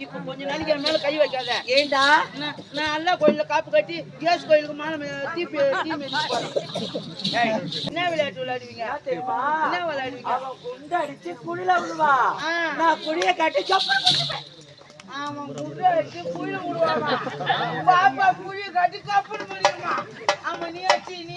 இப்ப கொஞ்ச நாளைக்கு என் மேல கை வைக்காத. ஏண்டா? நான் அல்லா கோயில்ல காப்பு கட்டி கேஸ் கோயிலுக்கு மாலை மே- தீ என்ன விளையாட்டு விளையாடுவீங்க? தெரியுமா? என்ன விளையாடுவீங்க? அவன் குண்டு அடிச்சு குழில விழுவா. ஆ. நான் குழிய கட்டி பண்ணிப்பேன் அவன் முட்டை வச்சு குழி விடுவானா பாப்பா குழி கட்டி கப்பல் முடியுமா அவன் நீ வச்சு நீ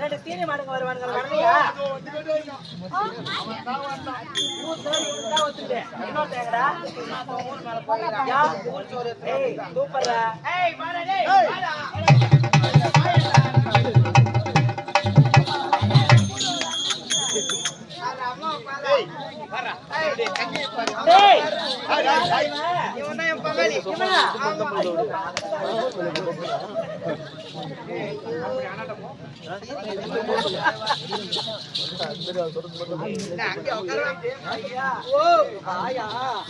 ரெண்டு தீனி மாடுங்க வருவானுங்க வரலையா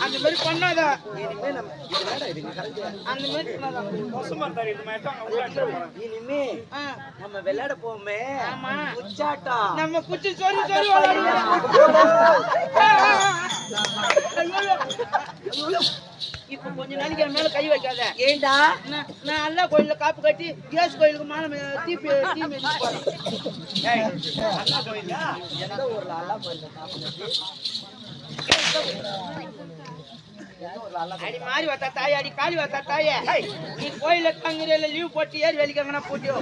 அந்த மாதிரி பண்ணாத. அந்த மாதிரி இனிமே ஆ, நம்ம விளையாட போவோமே ஆமா. உச்சாட்டம் நம்ம குச்சி சொறி சொறி விளையாடுவோம் இப்ப கொஞ்ச நாளைக்கு மேல கை வைக்காத ஏண்டா நான் அல்லா கோயில்ல காப்பு கட்டி கேஸ் கோயிலுக்கு மாலை மே- தீ பி- தீ மிதிக்க போறேன். எந்த ஊர்ல அல்லா கோயில்ல சாப்பிடுறது? அடி மாறி வந்தா தாயே அடி காளி வந்தா தாயே. நீ கோயில தங்குறல லீவ் போட்டு ஏறி வெளிக்காங்கனா போட்டியோ?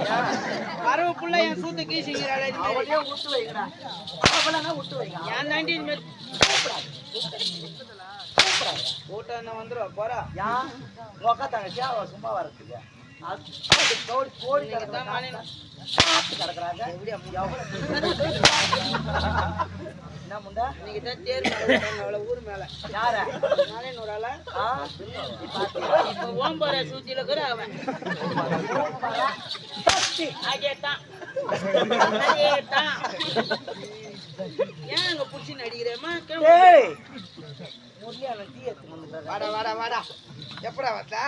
வரவு புள்ள என் சூத்து கீசிங்கிறாள் இது மாதிரி. விட்டு வைங்கடா அவளனா விட்டு வைங்க ஏன் தாண்டி இந்த மாதிரி போட்டா என்ன வந்துரும் போறா. யா உக்கா தங்கச்சியா அவ சும்மா வரதுக்கு. அது கோடி கோடி என்ன முண்டா? இன்னைக்கு தான் தேர் மேல மேல யார? நானே நூறால ஆ? பாத்தியா இப்ப ஓம்பர சூத்தில இருக்கிற அவன். அதேதான் அதேதான் ஏன் அங்க புடிச்சு நடிக்கிறேம்மா டேய் முருகன் டீ எடுத்து வாடா வாடா வாடா. எப்படா வந்தா?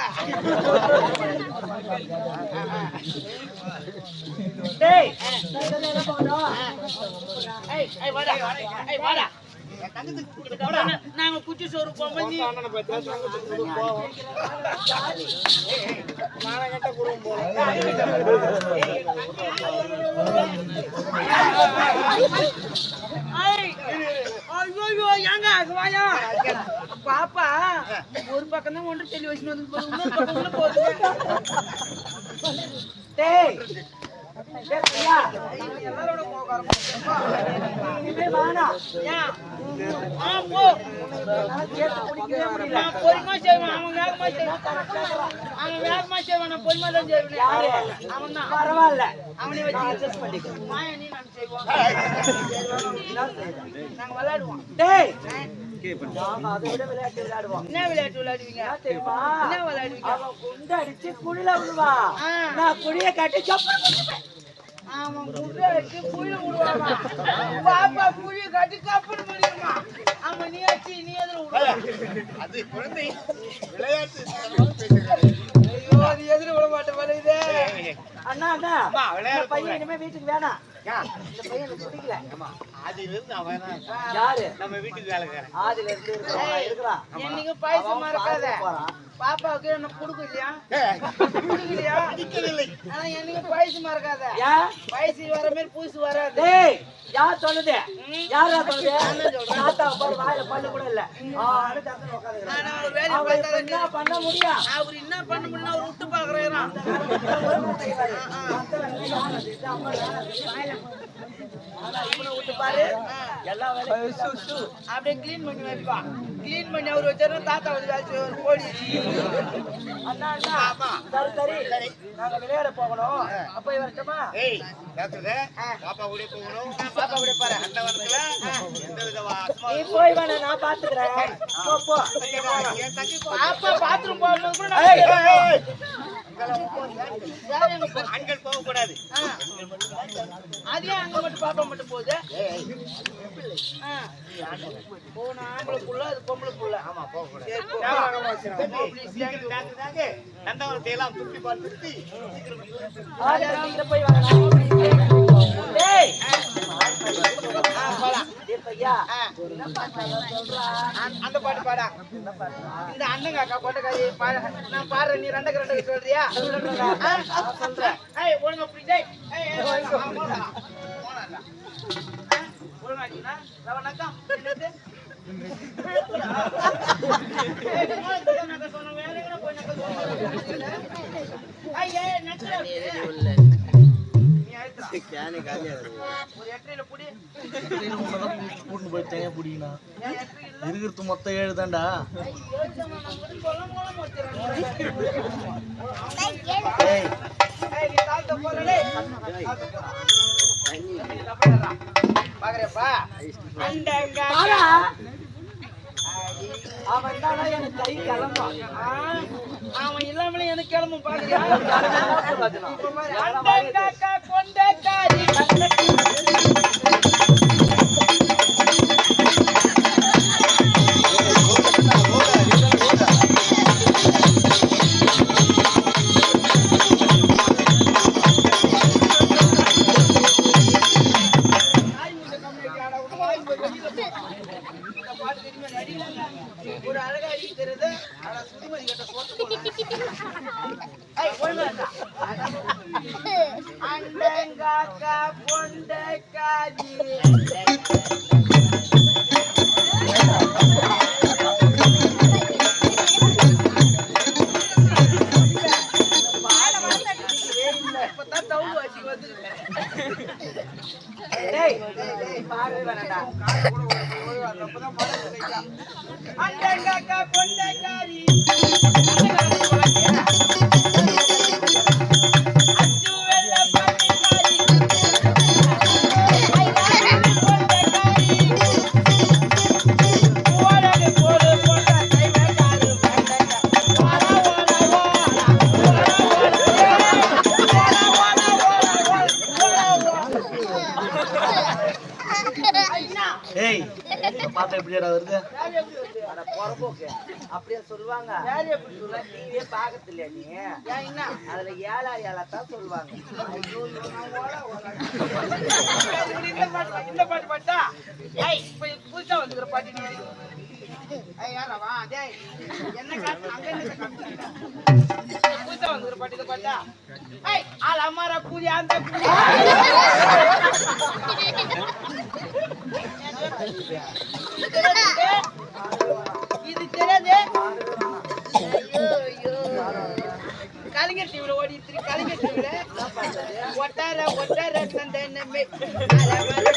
டேய் ஏய் ஏய் வாடா. ஏய் வாடா வாடா. நாங்க குச்சி சோறு போவோம் நீ ஏங்க, அதுவாயா பாப்பா ஒரு பக்கம் தான் ஒன்று டெலிவிஷன் வந்து வந்து போகுது, இன்னொரு பக்கம் அவன் வேகமா செய்வான் அவன் வேகமா செய்வான் நான் தான் செய்வேன் அவன் தான் பரவாயில்ல அவனே வச்சு அட்ஜஸ்ட் பண்ணிக்கோ மாயா நீ நான் செய்வோம் நாங்க விளையாடுவோம் டேய் விளையாட்டு விளையாடுவோம் என்ன விளையாட்டு விளையாடுவீங்க என்ன விளையாடுவீங்க விழுவா நான் கட்டி அவன் முட்டை வச்சு குழி விடுவானா பாப்பா குழி கட்டி கப்பல் முடியுமா? அவன் நீ வச்சு நீ எதிர அது குழந்தை விளையாட்டு. ஐயோ அது எதிர விட மாட்டேன் அண்ணா அண்ணா பையன் இனிமே வீட்டுக்கு வேணாம். அவன் யாரு? நம்ம வீட்டுக்கு வேலைக்காரன். ஆதில இருந்து இருக்கிறான். என்னைக்கு பாயசமா இருக்காத. பாப்பாவுக்கு என்ன குடுக்கலையா குடுக்கலையா ஆனா என்னைக்கு பாயசமா இருக்காத? வயசு வர மாதிரி பூசு வராது. யார் சொன்னது? யாரா சொன்னது. தாத்தா பாரு வாயில பல்லு கூட இல்ல. என்ன பண்ண முடியும்? அவர் என்ன பண்ண முடியும் அவர் விட்டு பாக்குறான் வாயில ஆனா இவனை விட்டு பாரு. எல்லா வேலையும் சு, சு. அப்படியே க்ளீன் பண்ணி வைப்பான். க்ளீன் பண்ணி அவர் வச்சாரு தாத்தா வந்து வேலை செய்வார் கோழி. அண்ணா அண்ணா சரி சரி. நாங்க விளையாட போகணும். அப்ப வரட்டுமா ஏய் டாக்டர் பாப்பா கூட போகணும். பாப்பா கூட பாரு அந்த வரத்துல எந்த வித வாசமா நீ போய் வேணா நான் பாத்துக்கிறேன். போ போ. என் தங்கி பாப்பா பாத்ரூம் போகும்போது கூட ஆண்கள் போக கூடாது ஆ. அது அங்க மட்டும் பாப்பா மட்டும் போகுது. போன ஆம்பளை புள்ள அது பொம்பளை புள்ள ஆமா போக கூடாது சரி, போ. சீக்கிரம் டாக்டர் தாங்க நந்தவனத்தை எல்லாம் துப்பி சீக்கிரம் போய் வாங்க அந்த- அந்த பாட்டு பாடா. இந்த அண்ணங்க அக்கா கொட்டக்காரி பாட. நான் பாடுறேன் நீ ரெண்டு ரெண்டக்கு சொல்றியா? ஆ? சொல்றேன் ஏய் ஒழுங்கா புடி ஏய் ஒழுங்கா ரவணக்கம் என்னது? ஏய், போய் இருக்கு. காலியா கூட்டு போய் தனியா பிடிக்கணா இருக்கிறது மொத்தம் ஏழு தான்டா அவன் தான் எனக்கு கை கிளம்பான் அவன் இல்லாமலே எனக்கு கிளம்பும் பாக்குறியா அண்டங்காக்கா பொண்டக்காரி அண்டங்காக்கா பார்த்தா எப்படியாடா வருது? அப்படியே சொல்லுவாங்க? டிவியே பாக்கறது இல்லையா நீ? அதுல ஏழா ஏழா தான் சொல்லுவாங்க. இந்த பாட்டு இந்த பாட்டு பாட்டா புதுசா வந்துக்கிற பாட்டு பாட்டு பாட்டா கூதி அந்த கூதி இது கலைஞர் டிவில ஓடிட்டு இருக்கு கலைஞர் டிவில ஒட்டார ஒட்டார சந்தனமே அலமர